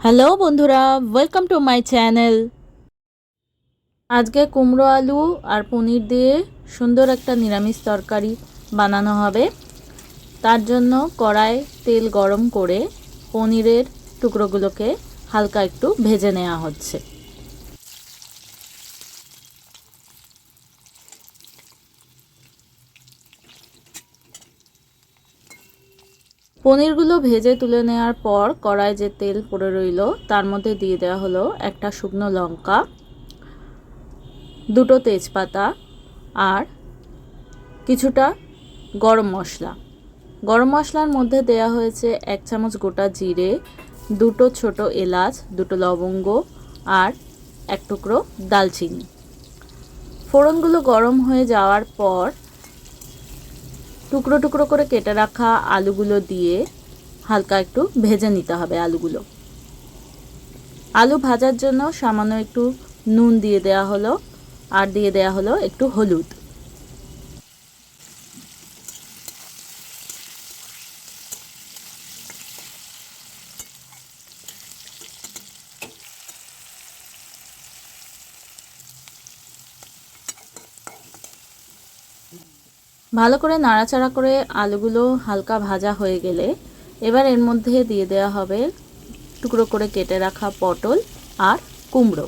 Hello বন্ধুরা welcome to my channel আজকে কুমড়ো আলু আর পনির দিয়ে সুন্দর একটা নিরামিষ তরকারি বানানো হবে। তার জন্য কড়ায় তেল গরম করে পনিরের টুকরোগুলোকে হালকা একটু ভেজে নেওয়া হচ্ছে। পনিরগুলো ভেজে তুলে নেওয়ার পর কড়ায় যে তেল পড়ে রইল, তার মধ্যে দিয়ে দেওয়া হলো একটা শুকনো লঙ্কা, দুটো তেজপাতা আর কিছুটা গরম মশলা। গরম মশলার মধ্যে দেয়া হয়েছে এক চামচ গোটা জিরে, দুটো ছোট এলাচ, দুটো লবঙ্গ আর এক টুকরো দালচিনি। ফোড়নগুলো গরম হয়ে যাওয়ার পর টুকরো টুকরো করে কেটে রাখা আলুগুলো দিয়ে হালকা একটু ভেজে নিতে হবে আলুগুলো। আলু ভাজার জন্য সামান্য একটু নুন দিয়ে দেয়া হলো, আর দিয়ে দেয়া হলো একটু হলুদ। ভালো করে নাড়াচাড়া করে আলুগুলো হালকা ভাজা হয়ে গেলে এবার এর মধ্যে দিয়ে দেওয়া হবে টুকরো করে কেটে রাখা পটল আর কুমড়ো।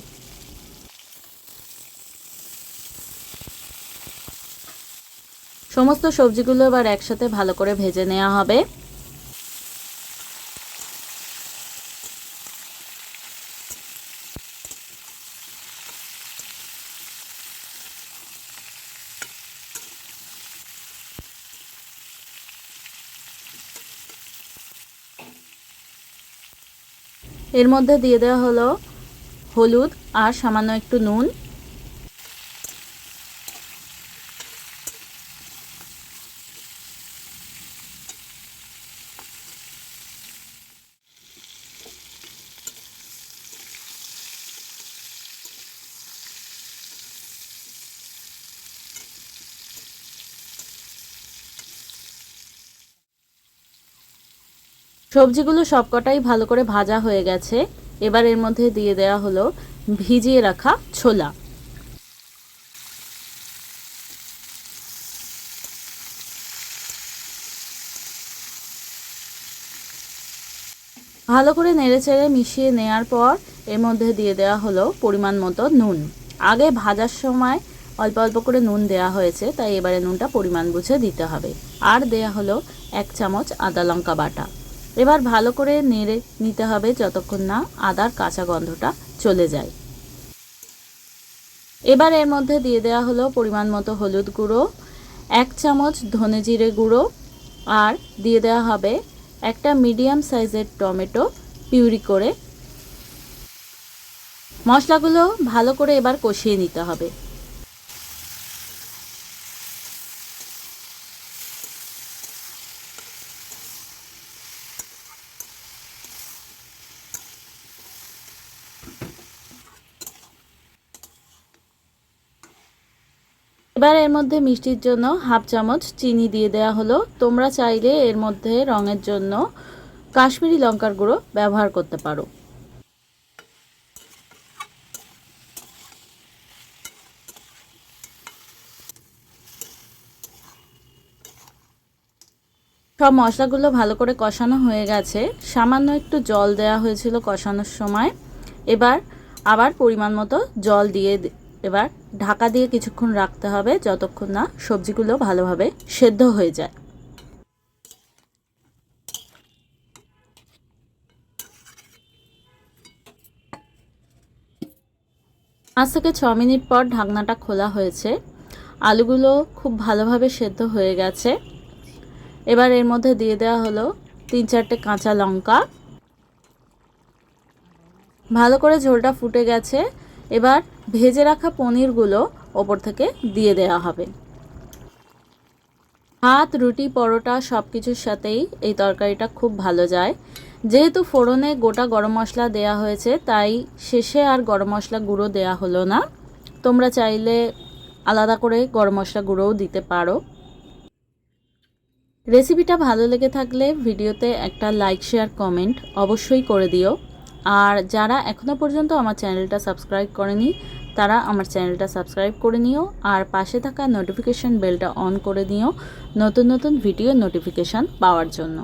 সমস্ত সবজিগুলো এবার একসাথে ভালো করে ভেজে নেওয়া হবে। এর মধ্যে দিয়ে দেওয়া হলো হলুদ আর সামান্য একটু নুন। সবজিগুলো সবকটাই ভালো করে ভাজা হয়ে গেছে। এবার এর মধ্যে দিয়ে দেওয়া হলো ভিজিয়ে রাখা ছোলা। ভালো করে নেড়েচেড়ে মিশিয়ে নেওয়ার পর এর মধ্যে দিয়ে দেওয়া হলো পরিমাণ মতো নুন। আগে ভাজার সময় অল্প অল্প করে নুন দেওয়া হয়েছে, তাই এবারে নুনটা পরিমাণ বুঝে দিতে হবে। আর দেয়া হলো এক চামচ আদা লঙ্কা বাটা। এবার ভালো করে নেড়ে নিতে হবে যতক্ষণ না আদার কাঁচা গন্ধটা চলে যায়। এবার এর মধ্যে দিয়ে দেওয়া হলো পরিমাণ মতো হলুদ গুঁড়ো, এক চামচ ধনে জিরে গুঁড়ো, আর দিয়ে দেওয়া হবে একটা মিডিয়াম সাইজের টমেটো পিউরি করে। মশলাগুলো ভালো করে এবার কষিয়ে নিতে হবে। এবার এর মধ্যে মিষ্টির জন্য হাফ চামচ চিনি দিয়ে দেওয়া হলো। তোমরা চাইলে এর মধ্যে রঙের জন্য কাশ্মীরি লঙ্কার গুঁড়ো ব্যবহার করতে পারো। সব মশলাগুলো ভালো করে কষানো হয়ে গেছে। সামান্য একটু জল দেওয়া হয়েছিল কষানোর সময়। এবার আবার পরিমাণ মতো জল দিয়ে এবার ঢাকা দিয়ে কিছুক্ষণ রাখতে হবে যতক্ষণ না সবজিগুলো ভালোভাবে সেদ্ধ হয়ে যায়। আজ থেকে ছ মিনিট পর ঢাকনাটা খোলা হয়েছে। আলুগুলো খুব ভালোভাবে সেদ্ধ হয়ে গেছে। এবার এর মধ্যে দিয়ে দেওয়া হলো তিন চারটে কাঁচা লঙ্কা। ভালো করে ঝোলটা ফুটে গেছে। এবার ভেজে রাখা পনিরগুলো ওপর থেকে দিয়ে দেওয়া হবে। ভাত, রুটি, পরোটা সব কিছুর সাথেই এই তরকারিটা খুব ভালো যায়। যেহেতু ফোড়নে গোটা গরম মশলা দেয়া হয়েছে, তাই শেষে আর গরম মশলা গুঁড়ো দেয়া হলো না। তোমরা চাইলে আলাদা করে গরম মশলা গুঁড়োও দিতে পারো। রেসিপিটা ভালো লেগে থাকলে ভিডিওতে একটা লাইক, শেয়ার, কমেন্ট অবশ্যই করে দিও। আর যারা এখনও পর্যন্ত আমার চ্যানেলটা সাবস্ক্রাইব করেনি, তারা আমার চ্যানেলটা সাবস্ক্রাইব করে নিও আর পাশে থাকা নোটিফিকেশান বেলটা অন করে নিও নতুন নতুন ভিডিও নোটিফিকেশান পাওয়ার জন্য।